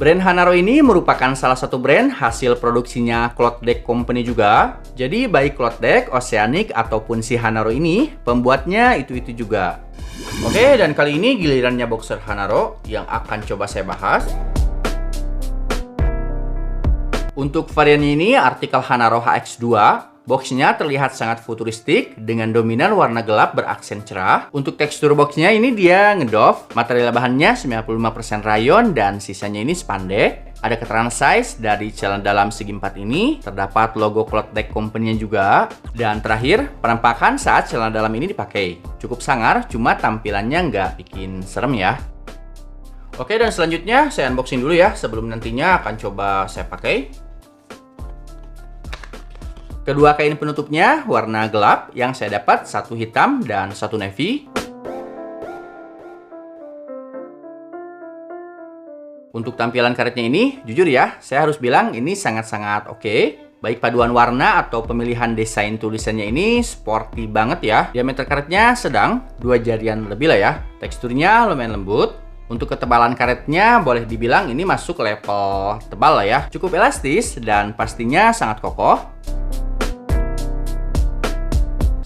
Brand Hanaro ini merupakan salah satu brand hasil produksinya Cloud Deck Company juga. Jadi baik Cloud Deck, Oceanic, ataupun si Hanaro ini, pembuatnya itu-itu juga. Oke, dan kali ini gilirannya boxer Hanaro yang akan coba saya bahas. Untuk variannya ini artikel Hanaro HX2 Boxnya terlihat sangat futuristik dengan dominan warna gelap beraksen cerah. Untuk tekstur boxnya ini dia ngedoff. Material bahannya 95% rayon dan sisanya ini spandek. Ada keterangan size dari celana dalam segi empat ini. Terdapat logo Cloud Deck Company juga. Dan terakhir, penampakan saat celana dalam ini dipakai. Cukup sangar, cuma tampilannya nggak bikin serem ya. Oke, dan selanjutnya saya unboxing dulu ya sebelum nantinya akan coba saya pakai. Kedua kain penutupnya warna gelap yang saya dapat satu hitam dan satu navy. Untuk tampilan karetnya ini, jujur ya, saya harus bilang ini sangat-sangat oke. Okay. Baik paduan warna atau pemilihan desain tulisannya ini sporty banget ya. Diameter karetnya sedang, dua jarian lebih lah ya. Teksturnya lumayan lembut, untuk ketebalan karetnya boleh dibilang ini masuk level tebal lah ya. Cukup elastis dan pastinya sangat kokoh.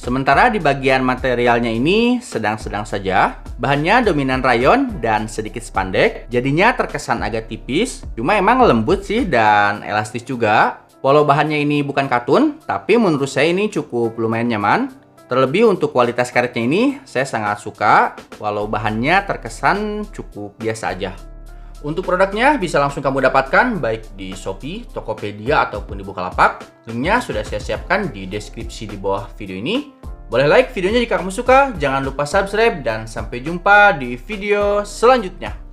Sementara di bagian materialnya ini sedang-sedang saja. Bahannya dominan rayon dan sedikit spandek, jadinya terkesan agak tipis. Cuma emang lembut sih dan elastis juga. Walau bahannya ini bukan katun, tapi menurut saya ini cukup lumayan nyaman. Terlebih untuk kualitas karetnya ini, saya sangat suka. Walau bahannya terkesan cukup biasa aja. Untuk produknya bisa langsung kamu dapatkan baik di Shopee, Tokopedia, ataupun di Bukalapak. Linknya sudah saya siapkan di deskripsi di bawah video ini. Boleh like videonya jika kamu suka, jangan lupa subscribe, dan sampai jumpa di video selanjutnya.